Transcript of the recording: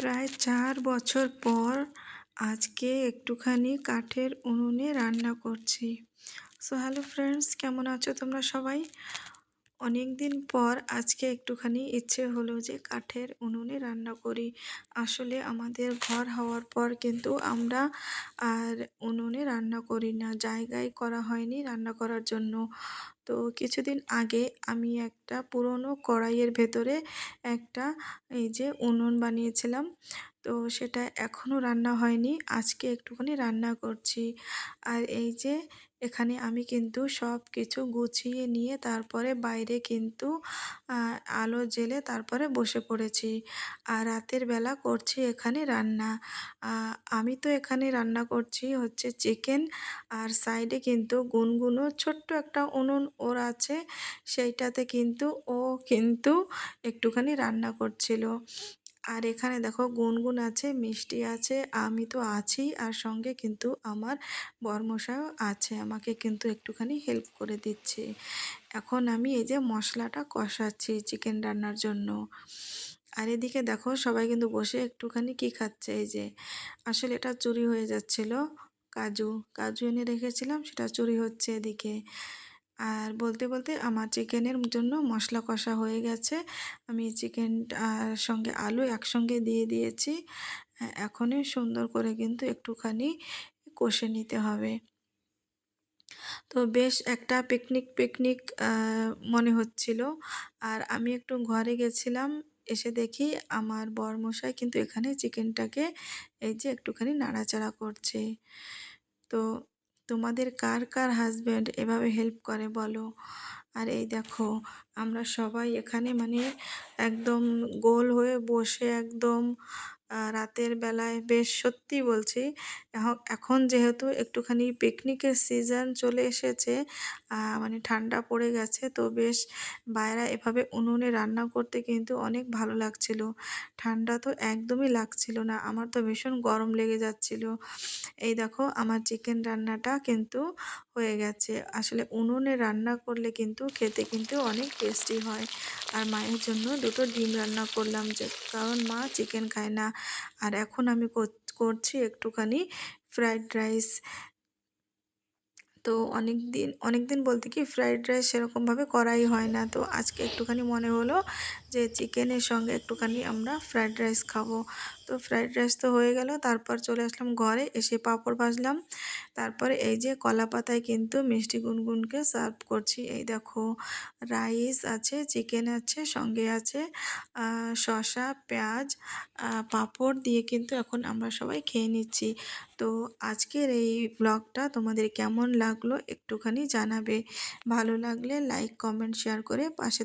প্রায় চার বছর পর আজকে একটুখানি কাঠের উনুনে রান্না করছি। সো হ্যালো ফ্রেন্ডস কেমন আছো তোমরা সবাই? অনেক দিন পর আজকে একটুখানি ইচ্ছে হলো যে কাঠের উনুনে রান্না করি। আসলে আমাদের ঘর হওয়ার পর কিন্তু আমরা আর উনুনে রান্না করি না, জায়গায় করা হয়নি রান্না করার জন্য। তো কিছুদিন আগে আমি একটা পুরনো কড়াইয়ের ভেতরে একটা এই যে উনুন বানিয়েছিলাম। তো সেটা এখনও রান্না হয়নি। আজকে একটুখানি রান্না করছি। আর এই যে এখানে আমি কিন্তু সব কিছু গুছিয়ে নিয়ে তারপরে বাইরে কিন্তু আলো জেলে তারপরে বসে পড়েছি। আর রাতের বেলা করছি এখানে রান্না। আমি তো এখানে রান্না করছি হচ্ছে চিকেন। আর সাইডে কিন্তু গুনগুনো ছোট্ট একটা উনুন ওর আছে, সেইটাতে কিন্তু ও কিন্তু একটুখানি রান্না করছিল। আর এখানে দেখো গুনগুন আছে, মিষ্টি আছে, আমি তো আছি আর সঙ্গে কিন্তু আমার বরমশাও আছে, আমাকে কিন্তু একটুখানি হেল্প করে দিচ্ছে। এখন আমি এই যে মশলাটা কষাচ্ছি চিকেন রান্নার জন্য। আর এদিকে দেখো সবাই কিন্তু বসে একটুখানি কি খাচ্ছে, এই যে আসলে এটা চুরি হয়ে যাচ্ছিল, কাজু কাজু এনে রেখেছিলাম, সেটা চুরি হচ্ছে এদিকে। আর বলতে বলতে আমার চিকেনের জন্য মশলা কষা হয়ে গেছে। আমি চিকেনটার সঙ্গে আলু একসঙ্গে দিয়ে দিয়েছি। এখনই সুন্দর করে কিন্তু একটুখানি কষে নিতে হবে। তো বেশ একটা পিকনিক পিকনিক মনে হচ্ছিল। আর আমি একটু ঘরে গেছিলাম, এসে দেখি আমার বরমশাই কিন্তু এখানে চিকেনটাকে এই যে একটুখানি নাড়াচাড়া করছে। তো তোমাদের কার কার হাজব্যান্ড এভাবে হেল্প করে বলো? আর এই দেখো, আমরা সবাই এখানে মানে একদম গোল হয়ে বসে একদম রাতের বেলায় বেশ সত্যি বলছি এখন যেহেতু একটুখানি পিকনিকের সিজন চলে এসেছে মানে ঠান্ডা পড়ে গেছে, তো বেশ বাইরে এভাবে উনুনে রান্না করতে কিন্তু অনেক ভালো লাগছিল। ঠান্ডা তো একদমই লাগছিল না, আমার তো ভীষণ গরম লেগে যাচ্ছিল। এই দেখো, আমার চিকেন রান্নাটা কিন্তু হয়ে গেছে। আসলে উনুনে রান্না করলে কিন্তু খেতে কিন্তু অনেক টেস্টি হয়। আর মায়ের জন্য দুটো ডিম রান্না করলাম যে, কারণ মা চিকেন খায় না। আর এখন আমি করছি একটুখানি ফ্রাইড রাইস তো অনেক দিন অনেক দিন বলতে কি ফ্রাইড রাইস সেরকমভাবে করাই হয় না। তো আজকে একটুখানি মনে হলো যে চিকেনের সঙ্গে একটুখানি আমরা ফ্রাইড রাইস খাব। তো ফ্রাইড রাইস তো হয়ে গেল। তারপর চলে আসলাম ঘরে, এসে পাঁপড় ভাজলাম। তারপরে এই যে কলা পাতায় কিন্তু মিষ্টি গুনগুনকে সার্ভ করছি। এই দেখো রাইস আছে চিকেন আছে, সঙ্গে আছে শসা, পেঁয়াজ পাঁপড় দিয়ে কিন্তু এখন আমরা সবাই খেয়ে নিচ্ছি। তো আজকের এই ব্লগটা তোমাদের কেমন লাগল একটুখানি জানাবে। ভালো লাগলে লাইক কমেন্ট শেয়ার করে পাশে